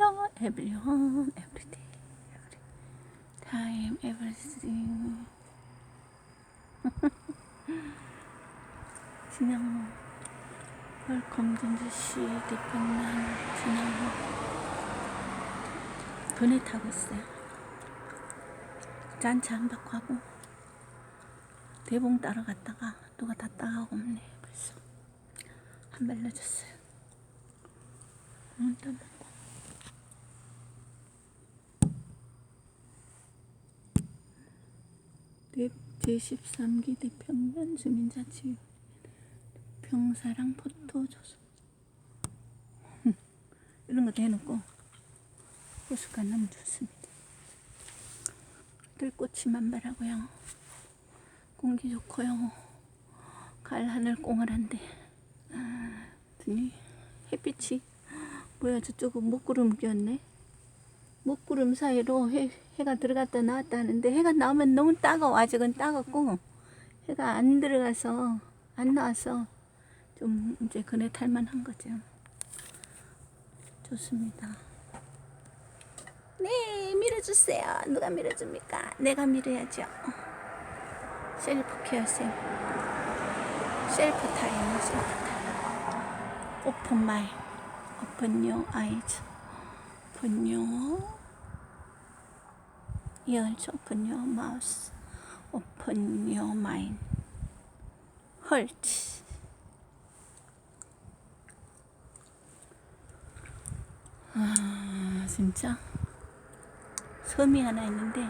Lord, everyone, every day, every time, everything. 지나고 웰컴전주시 대평난 지나고 그네 타고 있어요. 잔치 한 바퀴 하고 대봉 따라갔다가 누가 다 따가고 없네 벌써 한발 늦었어요. 눈떠먹고 제13기 대평면 주민자치 병사랑 포토 조서 이런 것도 해놓고 호숫가 너무 좋습니다. 들꽃이 만발하고요. 공기 좋고요. 가을 하늘 꽁을한데 아, 햇빛이 뭐야 저쪽은 목구름 꼈네. 목구름 사이로 해, 해가 들어갔다 나왔다 하는데 해가 나오면 너무 따가워 아직은 따갑고 해가 안 들어가서 안 나와서 좀 이제 그네 탈만한 거죠. 좋습니다. 네, 밀어주세요. 누가 밀어줍니까? 내가 밀어야죠. 셀프 케어 쌤. 셀프 타임, 셀프 타임. 오픈 마이, 오픈 요 아이즈. Open your ears, open your mouth, open your mind. heart. 아, 진짜 섬이 하나 있는데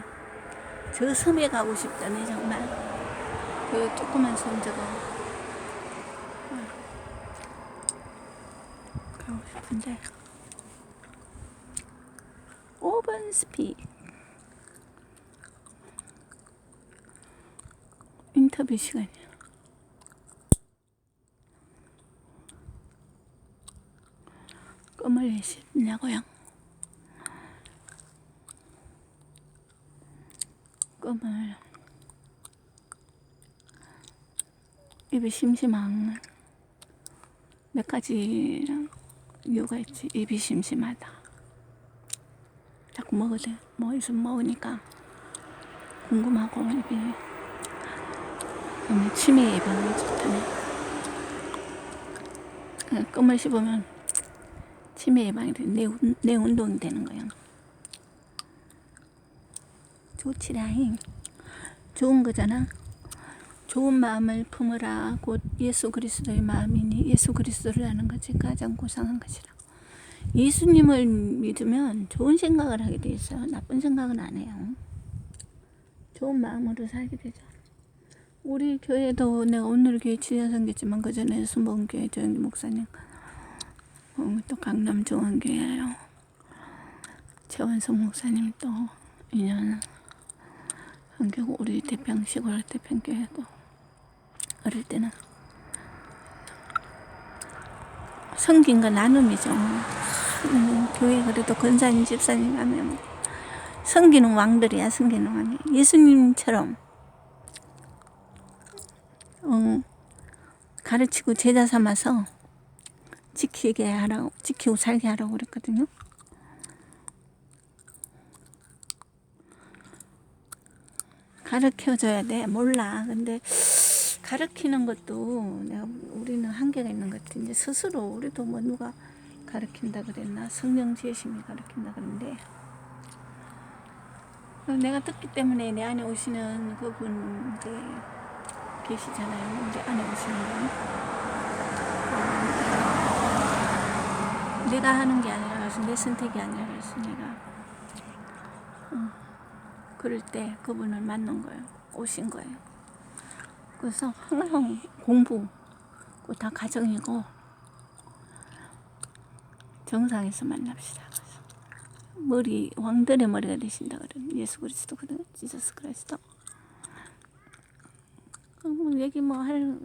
저 섬에 가고 싶다네 정말. 그 조그만 섬 저거. 아, 가고 싶은데. 5번 스피 인터뷰 시간이야. 껌을 왜 씹냐고요? 껌을 입이 심심한 몇 가지 이유가 있지. 입이 심심하다. 자꾸 먹어도 뭐 있으면 먹으니까 궁금하고 입이 치매 예방에 좋다네. 그 껌을 씹으면 치매 예방이 돼. 뇌, 운동이 되는 거야. 좋지라잉. 좋은 거잖아. 좋은 마음을 품으라. 곧 예수 그리스도의 마음이니 예수 그리스도를 아는 것이 가장 고상한 것이라. 예수님을 믿으면 좋은 생각을 하게 돼 있어요. 나쁜 생각은 안 해요. 좋은 마음으로 살게 되죠. 우리 교회도 내가 오늘 교회 지하선교지만 그 전에 순복음교회 조영기 목사님 어, 또 강남 중앙교회요. 최원석 목사님 또 인연 한국 우리 대평 시골 대평교회도 어릴 때는 성긴과 나눔이죠. 음, 교회 그래도 권사님 집사님 하면 성기는 왕들이야 성기는 왕이 예수님처럼 어, 가르치고 제자 삼아서 지키게 하라고 지키고 살게 하라고 그랬거든요. 가르쳐줘야 돼 몰라 근데 가르치는 것도 내가 우리는 한계가 있는 것 이제 스스로 우리도 뭐 누가 가르친다 그랬나? 성령 지으심이 가르친다 그랬는데. 내가 듣기 때문에 내 안에 오시는 그분 이제 계시잖아요. 우리 안에 오시는 분. 내가 하는 게 아니라 내 선택이 아니라 그래서 내가. 어, 그럴 때 그분을 만난 거예요. 오신 거예요 그래서 항상 공부 다 가정이고 정상에서 만납시다. 그래서 머리 왕들의 머리가 되신다 그래. 예수 그리스도 그래. 지저스 그리스도. 그뭐 얘기 뭐 할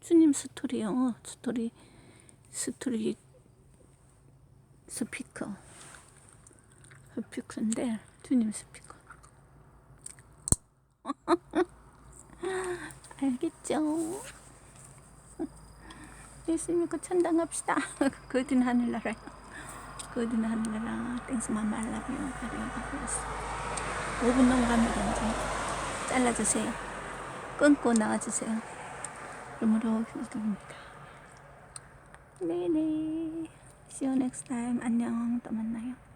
주님 스토리요. 스토리 스토리 스피커 스피커인데 주님 스피커. 알겠죠? 예수님 그 천당 갑시다. 그 어딘 하늘나라요? Good na 하늘아. Thanks mama. I love you. 가리가 bless. 5분 넘어갑니다 이제. 잘라주세요. 끊고 나와주세요. 이름으로 기도드립니다. 네네. See you next time. 안녕. 또 만나요.